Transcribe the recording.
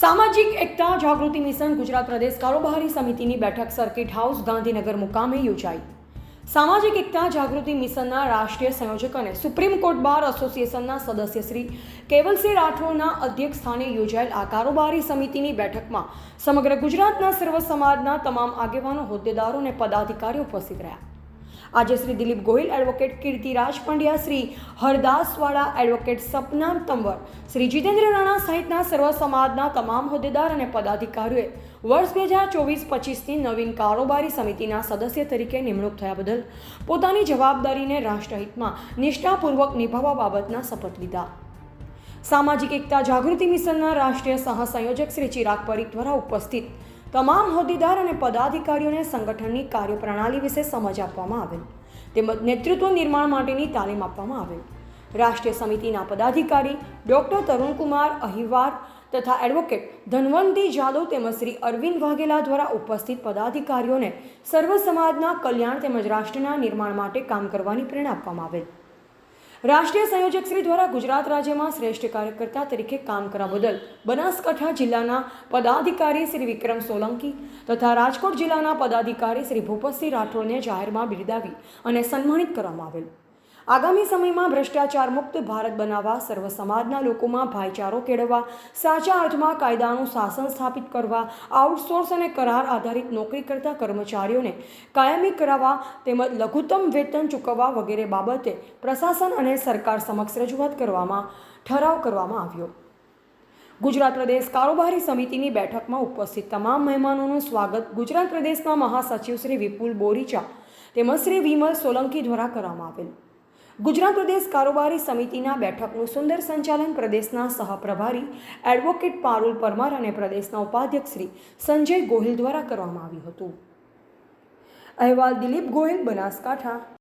સામાજિક એકતા જાગૃતિ મિશન ગુજરાત પ્રદેશ કારોબારી સમિતિની બેઠક સર્કિટ હાઉસ ગાંધીનગર મુકામે યોજાઈ. સામાજિક એકતા, જાગૃતિ મિશનના રાષ્ટ્રીય સંયોજક અને સુપ્રીમ કોર્ટ બાર એસોસિએશનના સદસ્ય શ્રી કેવલસિંહ રાઠોડના અધ્યક્ષ સ્થાને યોજાયેલ આ કારોબારી સમિતિની બેઠકમાં સમગ્ર ગુજરાતના સર્વ સમાજના તમામ આગેવાનો, હોદ્દેદારો અને પદાધિકારીઓ ઉપસ્થિત રહ્યા. આજે શ્રી દિલીપ ગોહિલ એડવોકેટ કીર્તિરાજ પંડ્યા શ્રી હરદાસવાળા એડવોકેટ સપના તંવર, શ્રી જીતેન્દ્ર રાણા સહિતના સર્વ સમાજના તમામ હોદ્દેદાર અને પદાધિકારીઓએ વર્ષ બે હજાર ચોવીસ પચીસની નવીન કારોબારી સમિતિના સદસ્ય તરીકે નિમણૂક થયા બદલ પોતાની જવાબદારીને રાષ્ટ્રહિતમાં નિષ્ઠાપૂર્વક નિભાવવા બાબતના શપથ લીધા. સામાજિક એકતા જાગૃતિ મિશનના રાષ્ટ્રીય સહસંયોજક શ્રી ચિરાગ પરીખ દ્વારા ઉપસ્થિત તમામ હોદ્દેદાર અને પદાધિકારીઓને સંગઠનની કાર્યપ્રણાલી વિશે સમજ આપવામાં આવેલ. તેમજ નેતૃત્વ નિર્માણ માટેની તાલીમ આપવામાં આવેલ. રાષ્ટ્રીય સમિતિના પદાધિકારી ડૉક્ટર તરુણકુમાર અહિવાર તથા એડવોકેટ ધનવંતી જાદવ તેમજ શ્રી અરવિંદ વાઘેલા દ્વારા ઉપસ્થિત પદાધિકારીઓને સર્વ સમાજના કલ્યાણ તેમજ રાષ્ટ્રના નિર્માણ માટે કામ કરવાની પ્રેરણા આપવામાં આવેલ. રાષ્ટ્રીય સંયોજક શ્રી દ્વારા ગુજરાત રાજ્યમાં શ્રેષ્ઠ કાર્યકર્તા તરીકે કામ કરવા બદલ બનાસકાંઠા જિલ્લાના પદાધિકારી શ્રી વિક્રમ સોલંકી તથા રાજકોટ જિલ્લાના પદાધિકારી શ્રી ભૂપતસિંહ રાઠોડને જાહેરમાં બિરદાવી અને સન્માનિત કરવામાં આવેલ. આગામી સમયમાં ભ્રષ્ટાચાર મુક્ત ભારત બનાવવા, સર્વ સમાજના લોકોમાં ભાઈચારો કેળવવા, સાચા અર્થમાં કાયદાનું શાસન સ્થાપિત કરવા આઉટસોર્સ અને કરાર આધારિત નોકરી કરતા કર્મચારીઓને કાયમી કરાવવા તેમજ લઘુત્તમ વેતન ચૂકવવા વગેરે બાબતે પ્રશાસન અને સરકાર સમક્ષ રજૂઆત કરવામાં, ઠરાવ કરવામાં આવ્યો. ગુજરાત પ્રદેશ કારોબારી સમિતિની બેઠકમાં ઉપસ્થિત તમામ મહેમાનોનું સ્વાગત ગુજરાત પ્રદેશના મહાસચિવ શ્રી વિપુલ બોરીચા તેમજ શ્રી વિમલ સોલંકી દ્વારા કરવામાં આવેલ. ગુજરાત પ્રદેશ કારોબારી સમિતિના બેઠકનું સુંદર સંચાલન પ્રદેશના સહપ્રભારી એડવોકેટ પારુલ પરમાર અને પ્રદેશના ઉપાધ્યક્ષ શ્રી સંજય ગોહિલ દ્વારા કરવામાં આવ્યું હતું. અહેવાલ દિલીપ ગોહિલ, બનાસકાંઠા.